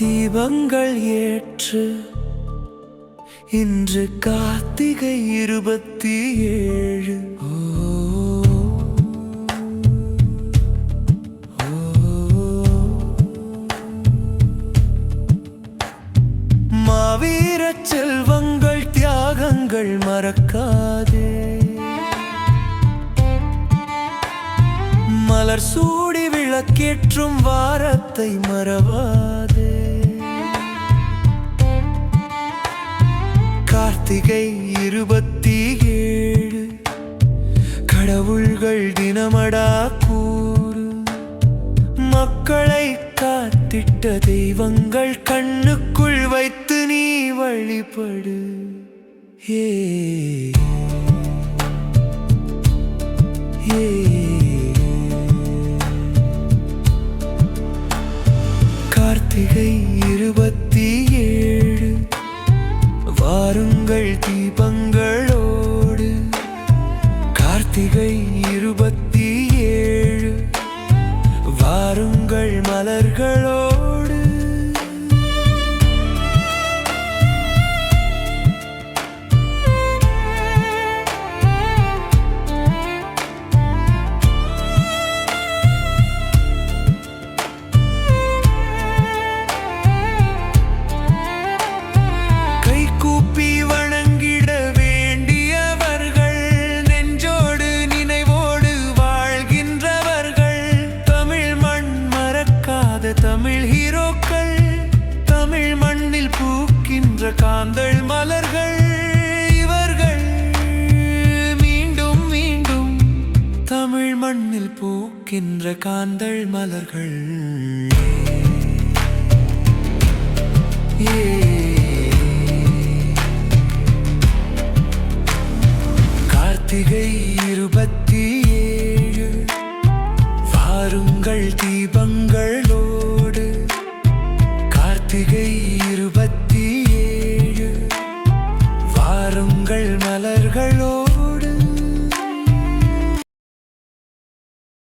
தீபங்கள் ஏற்று இன்று கார்த்திகை இருபத்தி ஏழு மாவீர செல்வங்கள் தியாகங்கள் மறக்காதே. மலர் சூடி விளக்கேற்றும் வாரத்தை மறவாதே. கார்த்திகை இருபத்தி ஏழு கடவுள்கள் தினமடா கூறு. மக்களை காத்திட்ட தெய்வங்கள் கண்ணுக்குள் வைத்து நீ வழிபடு. ஏ கார்த்திகை இருபத்தி நின்ற காந்தள் மலர்கள் இவர்கள் மீண்டும் மீண்டும் தமிழ் மண்ணில் பூக்கின்ற காந்தள் மலர்கள். கார்த்திகை இருபத்தி ஏழு வாருங்கள் தீபங்களோடு. கார்த்திகை இருபத்தி உங்கள் மலர்களோ?